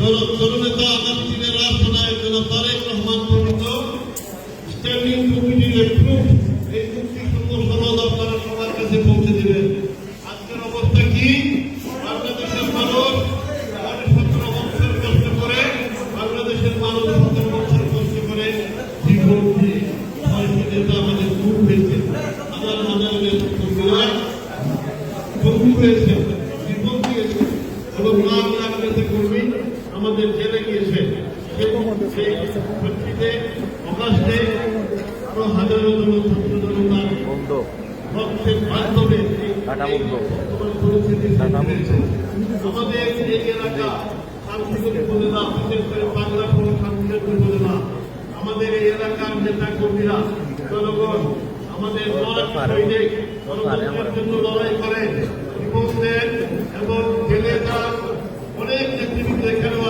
জননেতা আগামী রাষ্ট্রনায়ক জনাব তারেক রহমান এপ্রুভ এই মুক্তি সংঘ সনদ সবার কাছে পৌঁছে দিবেন আজকের অবস্থা কি বাংলাদেশের মানুষ সাড়ে সতেরো বছর কষ্ট করে বাংলাদেশের মানুষ সতেরো বছর কষ্ট করে জীবন দিয়ে নেতা হয়েছে আমার হয়েছে দিয়েছে এবং নাম রাখতে কর্মী আমাদের জেলে গিয়েছে সেই প্রেক্ষিতে অগাস্টে আরও হাজারো জন ছাত্র রক্তের মাধ্যমে। আমাদের এই এলাকা শান্তিপুর উপজেলা বিশেষ করে বাংলাপুর শান্তিপুর উপজেলা আমাদের এই এলাকার নেতা কর্মীরা জনগণ আমাদের সৈনিক জন্য লড়াই করেন এবং জেলে যান অনেক নেতৃবৃন্দ এখানেও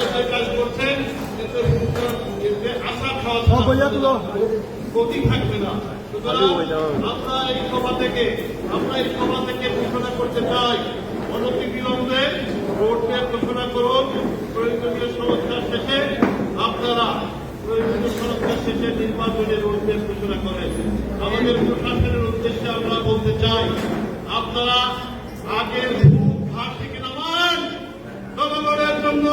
আপনারা কাজ করছেন এতে এতে আশা খাওয়া গতি থাকবে না। সুতরাং আমরা এই সভা থেকে আমরা এই সভা থেকে ঘোষণা করতে চাই অনতি বিলম্বে রোড ম্যাপ ঘোষণা করুন প্রয়োজনীয় সংস্কার শেষে আপনারা প্রয়োজনীয় সংস্কার শেষে নির্বাচনে রোড ম্যাপ ঘোষণা করেন। আমাদের প্রশাসনের উদ্দেশ্যে আমরা বলতে চাই আপনারা আগের ভূ ঘাট থেকে নামান জনগণের জন্য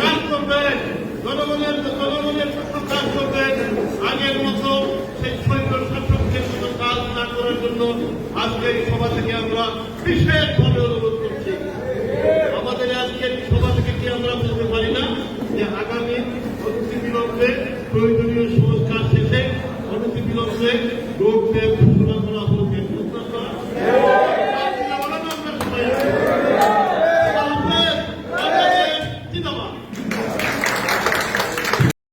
কাজ করবেন, জনগণের জনগণের জন্য কাজ করবেন। আগের মতো সেই সৈন্য শাসকদের মতো কাজ না করার জন্য আজকে এই সভা থেকে আমরা বিশেষভাবে অনুরোধ করছি। আমাদের আজকের সভা থেকে কি আমরা বলতে পারি না যে আগামী অতি বিলম্বে প্রয়োজনীয়